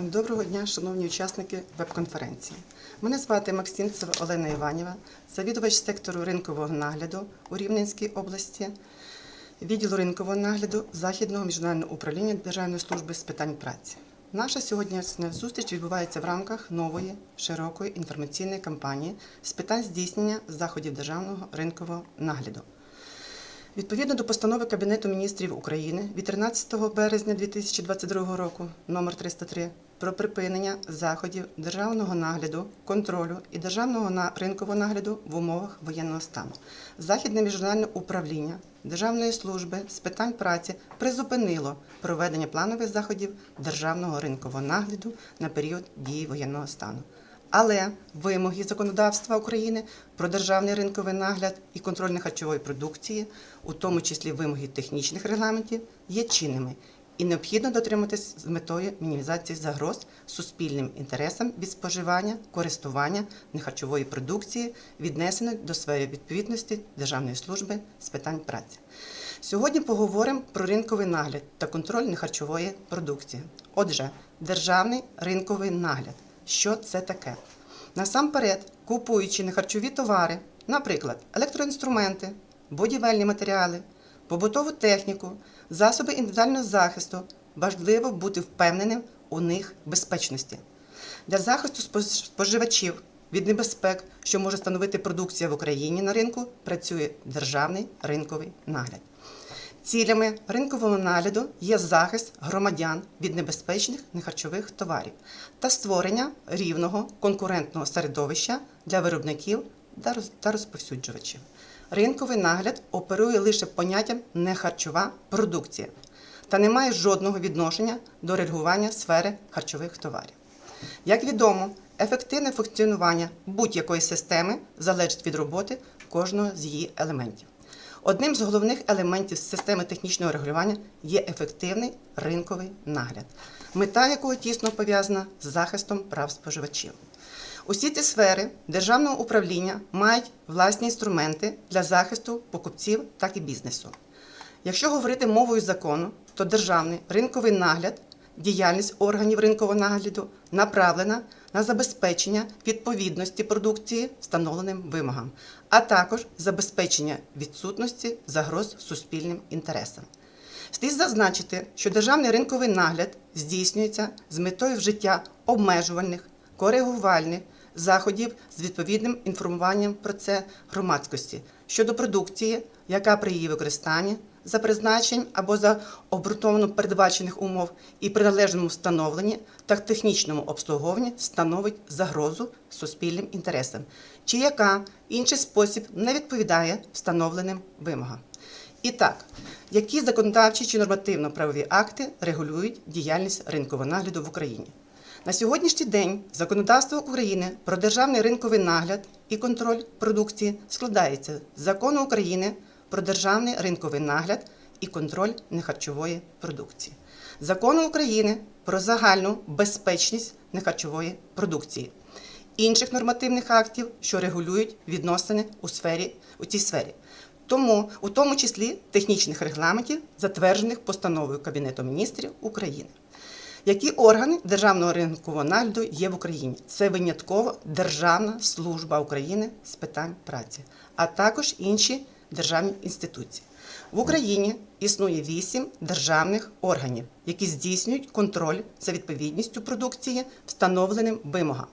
Доброго дня, шановні учасники веб-конференції. Мене звати Максимцева Олена Іванєва, завідувач сектору ринкового нагляду у Рівненській області, відділу ринкового нагляду Західного міжнародного управління Державної служби з питань праці. Наша сьогоднішня зустріч відбувається в рамках нової широкої інформаційної кампанії з питань здійснення заходів державного ринкового нагляду. Відповідно до постанови Кабінету міністрів України від 13 березня 2022 року номер 303 про припинення заходів державного нагляду, контролю і державного на- ринкового нагляду в умовах воєнного стану. Західне міжнародне управління Державної служби з питань праці призупинило проведення планових заходів державного ринкового нагляду на період дії воєнного стану. Але вимоги законодавства України про державний ринковий нагляд і контроль харчової продукції, у тому числі вимоги технічних регламентів, є чинними і необхідно дотриматись з метою мінімізації загроз суспільним інтересам від споживання, користування нехарчової продукції, віднесеної до сфери відповідності Державної служби з питань праці. Сьогодні поговоримо про ринковий нагляд та контроль нехарчової продукції. Отже, державний ринковий нагляд. Що це таке? Насамперед, купуючи нехарчові товари, наприклад, електроінструменти, будівельні матеріали, побутову техніку, засоби індивідуального захисту, важливо бути впевненим у них безпечності. Для захисту споживачів від небезпек, що може становити продукція в Україні на ринку, працює державний ринковий нагляд. Цілями ринкового нагляду є захист громадян від небезпечних нехарчових товарів та створення рівного конкурентного середовища для виробників та роз- та розповсюджувачів. Ринковий нагляд оперує лише поняттям нехарчова продукція та не має жодного відношення до регулювання сфери харчових товарів. Як відомо, ефективне функціонування будь-якої системи залежить від роботи кожного з її елементів. Одним з головних елементів системи технічного регулювання є ефективний ринковий нагляд, мета якого тісно пов'язана з захистом прав споживачів. Усі ці сфери державного управління мають власні інструменти для захисту покупців, так і бізнесу. Якщо говорити мовою закону, то державний ринковий нагляд, діяльність органів ринкового нагляду направлена на забезпечення відповідності продукції встановленим вимогам, а також забезпечення відсутності загроз суспільним інтересам. Слід зазначити, що державний ринковий нагляд здійснюється з метою вжиття обмежувальних, коригувальних заходів з відповідним інформуванням про це громадськості щодо продукції, яка при її використанні за призначенням або за обґрунтовано передбачених умов і при належному встановленні та технічному обслуговуванні становить загрозу суспільним інтересам, чи яка інший спосіб не відповідає встановленим вимогам. І так, які законодавчі чи нормативно-правові акти регулюють діяльність ринкового нагляду в Україні? На сьогоднішній день законодавство України про державний ринковий нагляд і контроль продукції складається з закону України про державний ринковий нагляд і контроль нехарчової продукції, закону України про загальну безпечність нехарчової продукції, інших нормативних актів, що регулюють відносини у сфері у цій сфері. Тому, у тому числі технічних регламентів, затверджених постановою Кабінету міністрів України. Які органи державного ринкового нагляду є в Україні? Це винятково Державна служба України з питань праці, а також інші державні інституції. В Україні існує вісім державних органів, які здійснюють контроль за відповідністю продукції встановленим вимогам,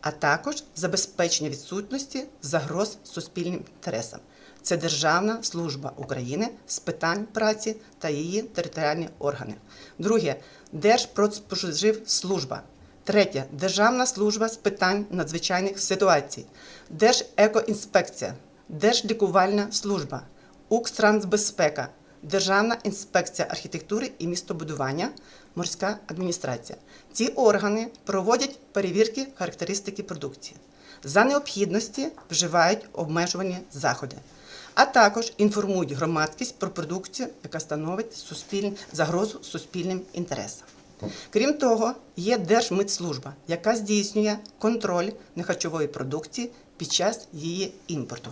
а також забезпечення відсутності загроз суспільним інтересам. Це Державна служба України з питань праці та її територіальні органи. Друге Держпродспоживслужба. Третє Державна служба з питань надзвичайних ситуацій, Держекоінспекція, Держлікувальна служба, Укртрансбезпека, Державна інспекція архітектури і містобудування, морська адміністрація. Ці органи проводять перевірки характеристики продукції. За необхідності вживають обмежувальні заходи, а також інформують громадськість про продукцію, яка становить суспільн... загрозу суспільним інтересам. Крім того, є Держмитслужба, яка здійснює контроль нехарчової продукції під час її імпорту.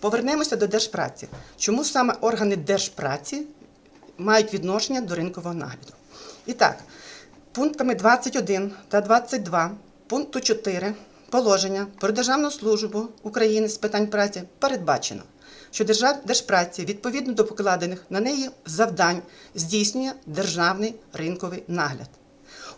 Повернемося до держпраці. Чому саме органи держпраці мають відношення до ринкового нагляду? І так, Пунктами 21 та 22 пункту 4 положення про державну службу України з питань праці передбачено, що. Держпраці відповідно до покладених на неї завдань здійснює державний ринковий нагляд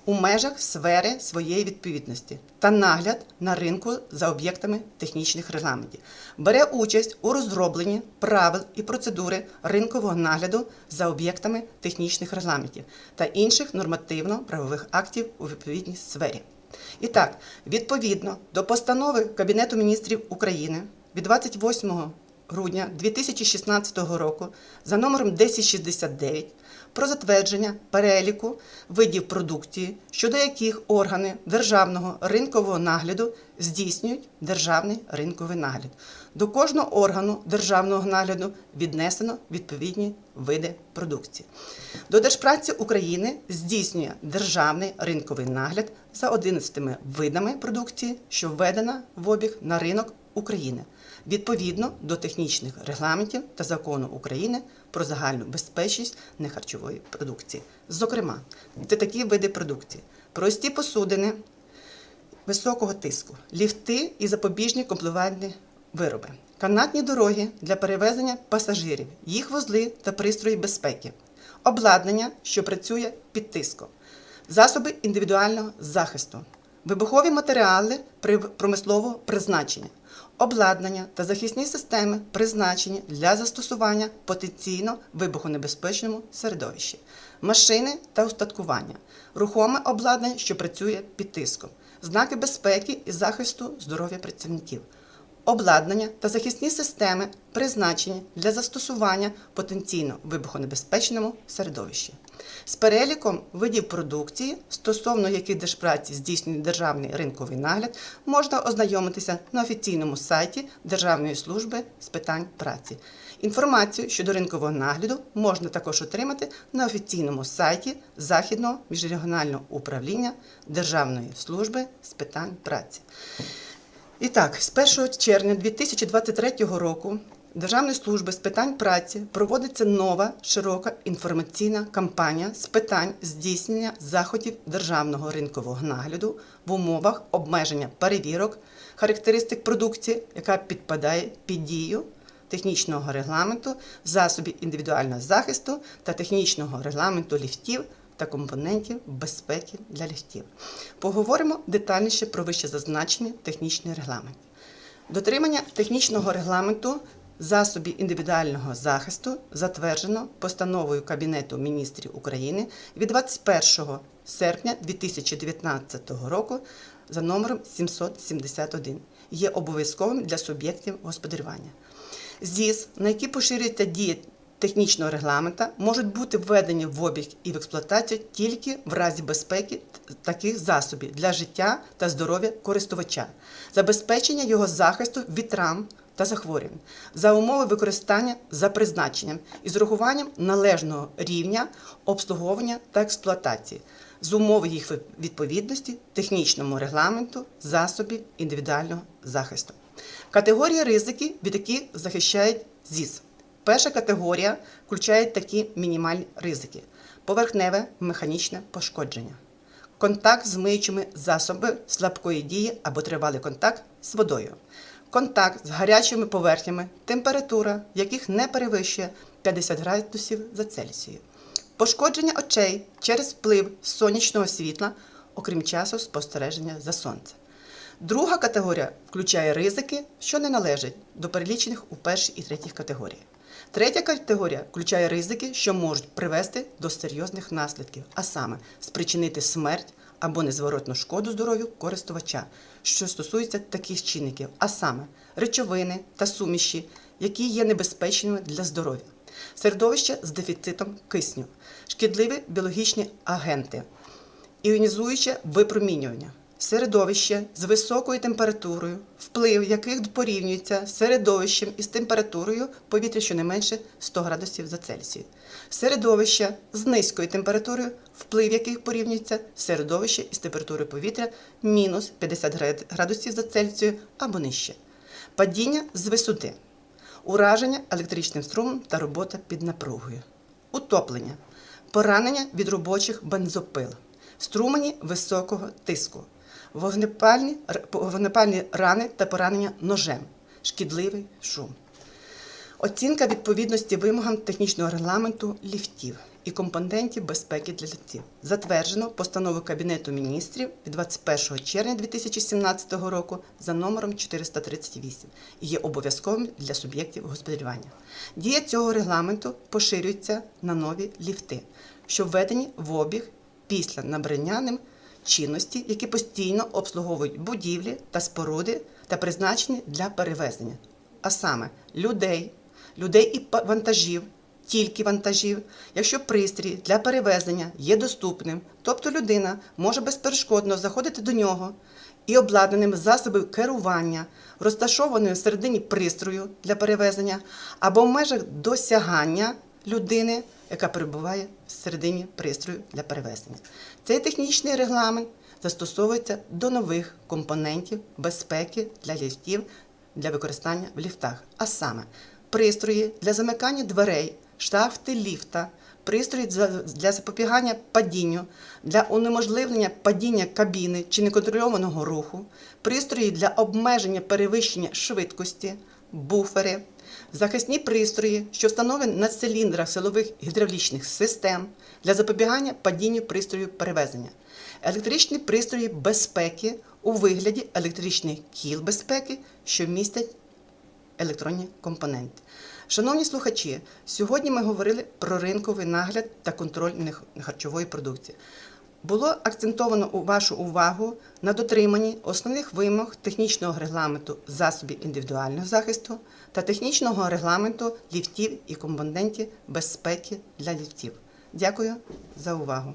у межах сфери своєї відповідності та нагляд на ринку за об'єктами технічних регламентів, бере участь у розробленні правил і процедури ринкового нагляду за об'єктами технічних регламентів та інших нормативно-правових актів у відповідній сфері. І так, відповідно до постанови Кабінету міністрів України від 28 грудня 2016 року за номером 1069 про затвердження переліку видів продукції, щодо яких органи державного ринкового нагляду здійснюють державний ринковий нагляд. До кожного органу державного нагляду віднесено відповідні види продукції. До Держпраці України здійснює державний ринковий нагляд за 11 видами продукції, що введена в обіг на ринок України відповідно до технічних регламентів та закону України про загальну безпечність нехарчової продукції. Зокрема, це такі види продукції: прості посудини високого тиску, ліфти і запобіжні комплектувальні вироби, канатні дороги для перевезення пасажирів, їх вузли та пристрої безпеки, обладнання, що працює під тиском, засоби індивідуального захисту, вибухові матеріали промислового призначення, обладнання та захисні системи призначені для застосування потенційно вибухонебезпечному середовищі, машини та устаткування, рухоме обладнання, що працює під тиском, знаки безпеки і захисту здоров'я працівників. Обладнання та захисні системи призначені для застосування потенційно вибухонебезпечному середовищі. З переліком видів продукції, стосовно яких Держпраці здійснює державний ринковий нагляд, можна ознайомитися на офіційному сайті Державної служби з питань праці. Інформацію щодо ринкового нагляду можна також отримати на офіційному сайті Західного міжрегіонального управління Державної служби з питань праці. І так, з 1 червня 2023 року Державної служби з питань праці проводиться нова широка інформаційна кампанія з питань здійснення заходів державного ринкового нагляду в умовах обмеження перевірок, характеристик продукції, яка підпадає під дію технічного регламенту засобів індивідуального захисту та технічного регламенту ліфтів та компонентів безпеки для ліфтів. Поговоримо детальніше про вище зазначені технічні регламенти. Дотримання технічного регламенту засобів індивідуального захисту затверджено постановою Кабінету міністрів України від 21 серпня 2019 року за номером 771. Є обов'язковим для суб'єктів господарювання. ЗІС, на які поширюється дія технічного регламента, можуть бути введені в обіг і в експлуатацію тільки в разі безпеки таких засобів для життя та здоров'я користувача, забезпечення його захисту від травм та захворювань, за умови використання за призначенням і з урахуванням належного рівня обслуговування та експлуатації, з умови їх відповідності технічному регламенту засобів індивідуального захисту. Категорії ризики, від яких захищають ЗІС. Перша категорія включає такі мінімальні ризики: поверхневе механічне пошкодження, контакт з миючими засобами слабкої дії або тривалий контакт з водою, контакт з гарячими поверхнями, температура яких не перевищує 50 градусів за Цельсією, пошкодження очей через вплив сонячного світла, окрім часу спостереження за сонцем. Друга категорія включає ризики, що не належать до перелічених у першій і третій категорії. Третя категорія включає ризики, що можуть привести до серйозних наслідків, а саме спричинити смерть або незворотну шкоду здоров'ю користувача, що стосується таких чинників, а саме речовини та суміші, які є небезпечними для здоров'я, середовище з дефіцитом кисню, шкідливі біологічні агенти, іонізуюче випромінювання, середовище з високою температурою, вплив яких порівнюється з середовищем із температурою повітря щонайменше 100 градусів за Цельсію, середовище з низькою температурою, вплив яких порівнюється середовище із температурою повітря мінус 50 градусів за Цельсію або нижче, падіння з висоти, ураження електричним струмом та робота під напругою, утоплення, поранення від робочих бензопил, струмені високого тиску, вогнепальні, вогнепальні рани та поранення ножем, шкідливий шум. Оцінка відповідності вимогам технічного регламенту ліфтів і компонентів безпеки для ліфтів затверджено постанову Кабінету міністрів від 21 червня 2017 року за номером 438 і є обов'язковим для суб'єктів господарювання. Дія цього регламенту поширюється на нові ліфти, що введені в обіг після набрання ним чинності, які постійно обслуговують будівлі та споруди та призначені для перевезення, а саме людей, людей і вантажів, тільки вантажів, якщо пристрій для перевезення є доступним, тобто людина може безперешкодно заходити до нього і обладнаним засобів керування, розташованою всередині пристрою для перевезення або в межах досягання людини, яка перебуває всередині пристрою для перевезення. Цей технічний регламент застосовується до нових компонентів безпеки для ліфтів для використання в ліфтах, а саме пристрої для замикання дверей, штафти ліфта, пристрої для запобігання падінню, для унеможливлення падіння кабіни чи неконтрольованого руху, пристрої для обмеження перевищення швидкості, буфери, захисні пристрої, що встановлені на циліндрах силових гідравлічних систем для запобігання падінню пристрою перевезення, електричні пристрої безпеки у вигляді електричних кіл безпеки, що містять електронні компоненти. Шановні слухачі, сьогодні ми говорили про ринковий нагляд та контроль харчової продукції. Було акцентовано вашу увагу на дотриманні основних вимог технічного регламенту засобів індивідуального захисту та технічного регламенту ліфтів і компонентів безпеки для ліфтів. Дякую за увагу.